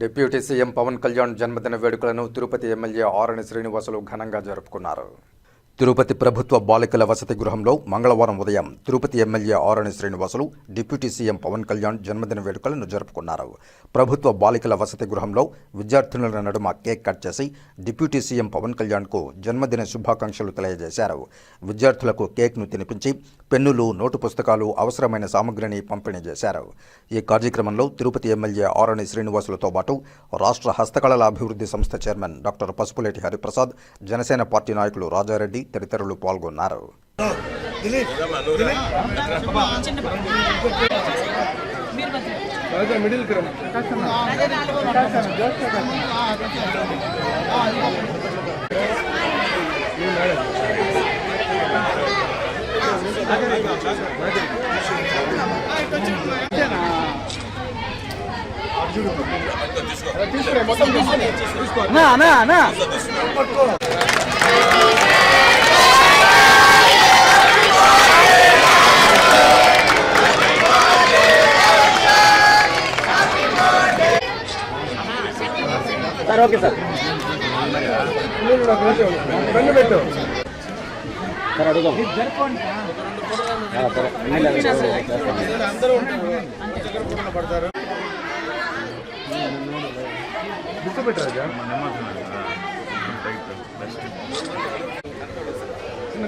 Deputy CM Pawan Kalyan జన్మదిన వేడుకలను Tirupati MLA Arani Srinivasulu ఘనంగా జరుపుకున్నారు. తిరుపతి ప్రభుత్వ బాలికల వసతి గృహంలో మంగళవారం ఉదయం Tirupati MLA Arani Srinivasulu deputy CM Pawan Kalyan జన్మదిన వేడుకలను జరుపుకున్నారు. ప్రభుత్వ బాలికల వసతి గృహంలో విద్యార్థినుల నడుమ కేక్ కట్ చేసి డిప్యూటీ సీఎం పవన్ కళ్యాణ్కు జన్మదిన శుభాకాంక్షలు తెలియజేశారు. విద్యార్థులకు కేక్ను తినిపించి పెన్నులు నోటు పుస్తకాలు అవసరమైన సామగ్రిని పంపిణీ చేశారు. ఈ కార్యక్రమంలో తిరుపతి ఎమ్మెల్యే ఆరణి శ్రీనివాసులతో పాటు రాష్ట్ర హస్తకళల అభివృద్ధి సంస్థ chairman doctor Pasupuleti Hariprasad Janasena party నాయకులు రాజారెడ్డి తదితరులు పాల్గొన్నారు. అన్నా అన్నా అన్నా సార్ ఓకే సార్. సార్ అడుగుదాం. ఎమ్మెల్యే గారు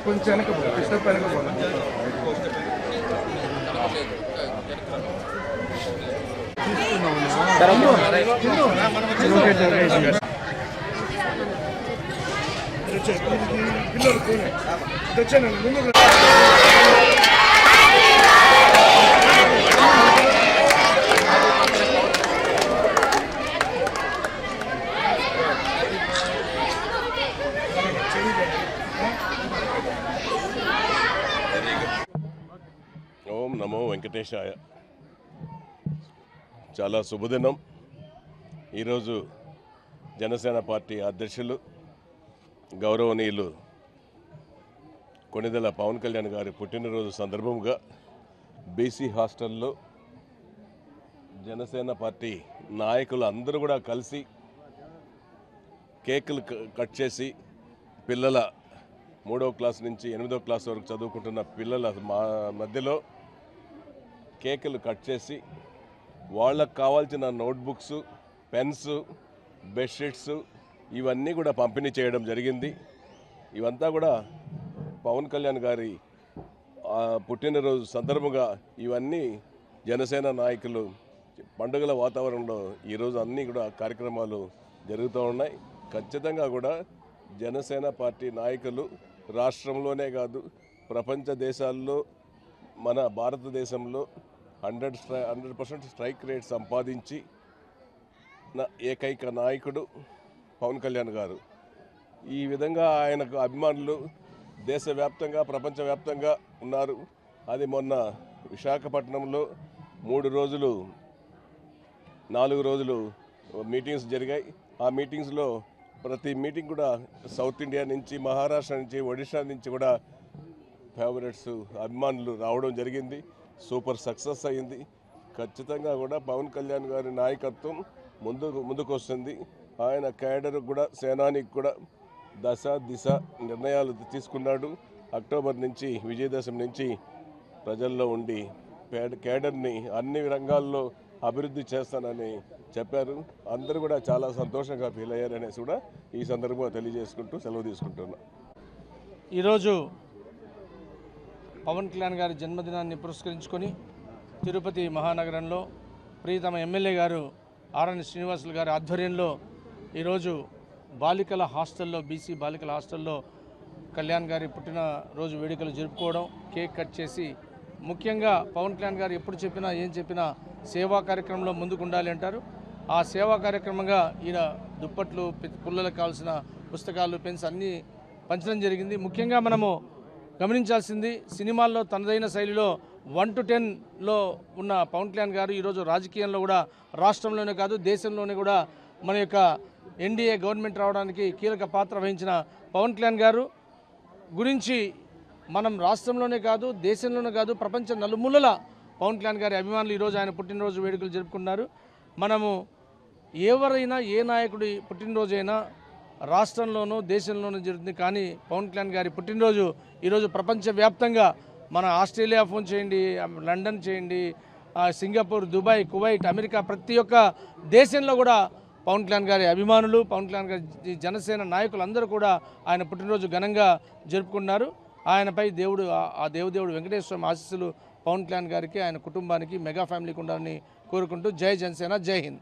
కొంచెం వెనక పో, కృష్ణ వెనక పోదాం. సార్ ఓం నమో వెంకటేశాయ. చాలా శుభదినం. ఈరోజు జనసేన పార్టీ అధ్యక్షులు గౌరవనీయులు కొణిదెల పవన్ కళ్యాణ్ గారి పుట్టినరోజు సందర్భంగా బీసీ హాస్టల్లో జనసేన పార్టీ నాయకులు అందరూ కూడా కలిసి కేకులు క- కట్ చేసి పిల్లల మూడో క్లాస్ నుంచి ఎనిమిదో క్లాస్ వరకు చదువుకుంటున్న పిల్లల మా మధ్యలో కేకులు కట్ చేసి వాళ్ళకు కావాల్సిన నోట్బుక్స్ పెన్స్ బెడ్షీట్స్ ఇవన్నీ కూడా పంపిణీ చేయడం జరిగింది. ఇవంతా కూడా పవన్ కళ్యాణ్ గారి పుట్టినరోజు సందర్భంగా ఇవన్నీ జనసేన నాయకులు పండుగల వాతావరణంలో ఈరోజు అన్నీ కూడా కార్యక్రమాలు జరుగుతూ ఉన్నాయి. ఖచ్చితంగా కూడా జనసేన పార్టీ నాయకులు రాష్ట్రంలోనే కాదు ప్రపంచ దేశాల్లో మన భారతదేశంలో హండ్రెడ్ స్ట్రై హండ్రెడ్ పర్సెంట్ స్ట్రైక్ రేట్ సంపాదించి నా ఏకైక నాయకుడు పవన్ కళ్యాణ్ గారు. ఈ విధంగా ఆయనకు అభిమానులు దేశవ్యాప్తంగా ప్రపంచవ్యాప్తంగా ఉన్నారు. అది మొన్న విశాఖపట్నంలో మూడు రోజులు నాలుగు రోజులు మీటింగ్స్ జరిగాయి. ఆ మీటింగ్స్లో ప్రతి మీటింగ్ కూడా సౌత్ ఇండియా నుంచి మహారాష్ట్ర నుంచి ఒడిషా నుంచి కూడా ఫేవరెట్స్ అభిమానులు రావడం జరిగింది. సూపర్ సక్సెస్ అయింది ఖచ్చితంగా కూడా పవన్ కళ్యాణ్ గారి నాయకత్వం ముందు ముందుకు ముందుకొస్తుంది. ఆయన క్యాడర్ కూడా సేనానికి కూడా దశ దిశ నిర్ణయాలు తీసుకున్నాడు. అక్టోబర్ నుంచి విజయదశమి నుంచి ప్రజల్లో ఉండి పేడ కేడర్ని అన్ని రంగాల్లో అభివృద్ధి చేస్తానని చెప్పారు. అందరూ కూడా చాలా సంతోషంగా ఫీల్ అయ్యారనేసి కూడా ఈ సందర్భంగా తెలియజేసుకుంటూ సెలవు తీసుకుంటున్నా. ఈరోజు పవన్ కళ్యాణ్ గారి జన్మదినాన్ని పురస్కరించుకొని తిరుపతి మహానగరంలో ప్రియతమ ఎమ్మెల్యే గారు ఆర్ఎన్ శ్రీనివాసులు గారి ఆధ్వర్యంలో ఈరోజు బాలికల హాస్టల్లో బీసీ బాలికల హాస్టల్లో కళ్యాణ్ గారి పుట్టినరోజు వేడుకలు జరుపుకోవడం కేక్ కట్ చేసి ముఖ్యంగా పవన్ కళ్యాణ్ గారు ఎప్పుడు చెప్పినా ఏం చెప్పినా సేవా కార్యక్రమంలో ముందుకు ఉండాలి అంటారు. ఆ సేవా కార్యక్రమంగా ఈయన దుప్పట్లు పె- పిల్లలకు కావాల్సిన పుస్తకాలు పెన్స్ అన్నీ పంచడం జరిగింది. ముఖ్యంగా మనము గమనించాల్సింది సినిమాల్లో తనదైన శైలిలో వన్ టు టెన్లో ఉన్న పవన్ కళ్యాణ్ గారు ఈరోజు రాజకీయంలో కూడా రాష్ట్రంలోనే కాదు దేశంలోనే కూడా మన యొక్క ఎన్డీఏ గవర్నమెంట్ రావడానికి కీలక పాత్ర వహించిన పవన్ కళ్యాణ్ గారు. గురించి మనం రాష్ట్రంలోనే కాదు దేశంలోనే కాదు ప్రపంచ నలుమూలల పవన్ కళ్యాణ్ గారి అభిమానులు ఈరోజు ఆయన పుట్టినరోజు వేడుకలు జరుపుకున్నారు మనము ఎవరైనా ఏ నాయకుడి పుట్టినరోజైనా రాష్ట్రంలోనూ దేశంలోనూ జరుగుతుంది. కానీ పవన్ కళ్యాణ్ గారి పుట్టినరోజు ఈరోజు ప్రపంచవ్యాప్తంగా మన ఆస్ట్రేలియా ఫోన్ చేయండి లండన్ చేయండి సింగపూర్ దుబాయ్ కువైట్ అమెరికా ప్రతి ఒక్క దేశంలో కూడా పవన్ కళ్యాణ్ గారి అభిమానులు పవన్ కళ్యాణ్ గారి జనసేన నాయకులందరూ కూడా ఆయన పుట్టినరోజు ఘనంగా జరుపుకున్నారు ఆయనపై దేవుడు ఆ- దేవుదేవుడు వెంకటేశ్వరం వెంకటేశ్వర ఆశీస్సులు పవన్ కళ్యాణ్ గారికి ఆయన కుటుంబానికి మెగా ఫ్యామిలీకి ఉండాలని కోరుకుంటూ జై జనసేన జై హింద్.